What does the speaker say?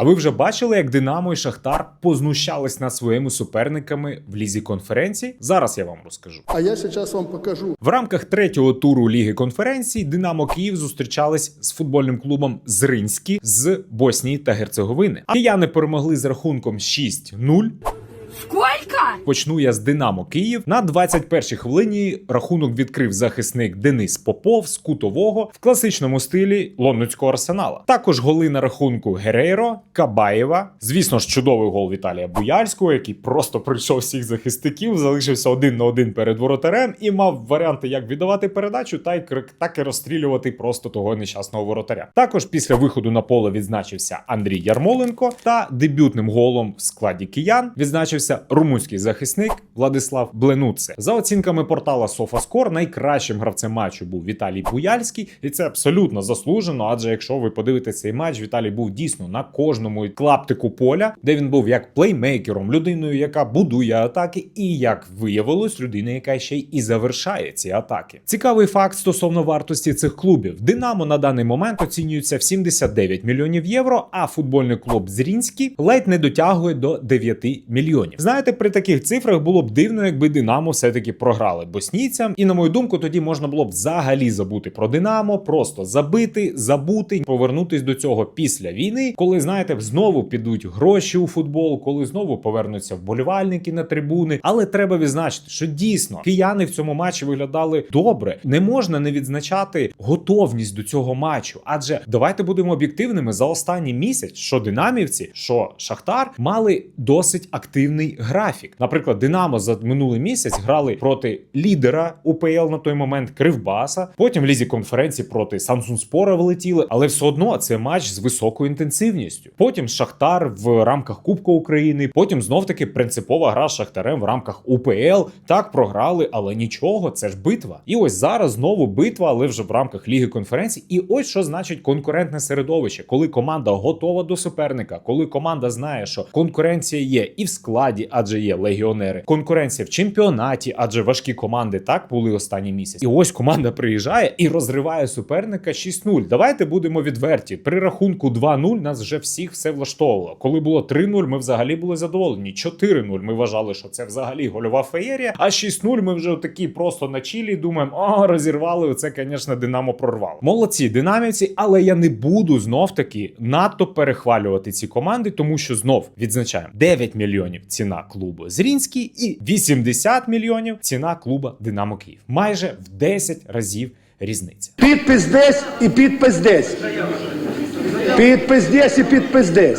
А ви вже бачили, як Динамо і Шахтар познущались над своїми суперниками в лізі конференції? Зараз я вам розкажу. А я зараз вам покажу. В рамках третього туру Ліги конференцій Динамо Київ зустрічались з футбольним клубом Зринський з Боснії та Герцеговини. А кияни перемогли з рахунком 6-0. Сколько? Почну я з Динамо Київ. На 21-й хвилині рахунок відкрив захисник Денис Попов з кутового в класичному стилі лондонського арсенала. Також голи на рахунку Герейро, Кабаєва. Звісно ж, чудовий гол Віталія Буяльського, який просто пройшов всіх захисників, залишився один на один перед воротарем і мав варіанти, як віддавати передачу, та й кр- так і розстрілювати просто того нещасного воротаря. Також після виходу на поле відзначився Андрій Ярмоленко та дебютним голом в складі киян відзначився румунський захисник Владислав Бленуце. За оцінками портала SofaScore, найкращим гравцем матчу був Віталій Буяльський, і це абсолютно заслужено. Адже якщо ви подивитесь цей матч, Віталій був дійсно на кожному клаптику поля, де він був як плеймейкером, людиною, яка будує атаки, і як виявилось, людиною, яка ще й і завершає ці атаки. Цікавий факт стосовно вартості цих клубів. Динамо на даний момент оцінюється в 79 мільйонів євро, а футбольний клуб Зрінський ледь не дотягує до 9 мільйонів. Знаєте, при таких цифрах було б дивно, якби Динамо все-таки програли боснійцям. І на мою думку, тоді можна було б взагалі забути про Динамо, просто забити, забути, повернутись до цього після війни, коли знаєте, знову підуть гроші у футбол, коли знову повернуться вболівальники на трибуни. Але треба відзначити, що дійсно кияни в цьому матчі виглядали добре. Не можна не відзначати готовність до цього матчу. Адже давайте будемо об'єктивними за останній місяць, що динамівці, що Шахтар мали досить активний графік. Наприклад, Динамо за минулий місяць грали проти лідера УПЛ на той момент Кривбаса. Потім в лізі конференції проти Самсунспора влетіли, але все одно це матч з високою інтенсивністю. Потім Шахтар в рамках Кубка України. Потім знов таки принципова гра з Шахтарем в рамках УПЛ. Так програли, але нічого, це ж битва. І ось зараз знову битва, але вже в рамках Ліги конференцій. І ось що значить конкурентне середовище, коли команда готова до суперника, коли команда знає, що конкуренція є і в складі, адже є легіонери, конкуренція в чемпіонаті, адже важкі команди так були останній місяць. І ось команда приїжджає і розриває суперника 6-0. Давайте будемо відверті. При рахунку 2-0 нас вже всіх все влаштовувало. Коли було 3-0, ми взагалі були задоволені. 4-0 ми вважали, що це взагалі гольова феєрія. А 6-0 ми вже такі просто на чілі думаємо, а розірвали. Це, звісно, Динамо прорвало. Молодці, динамівці, але я не буду знов таки надто перехвалювати ці команди, тому що знов відзначаємо 9 мільйонів ціна клубу Зрінський і 80 мільйонів ціна клуба Динамо Київ. Майже в 10 разів різниця. Підпис десь і підпис десь. Підпис десь і підпис десь.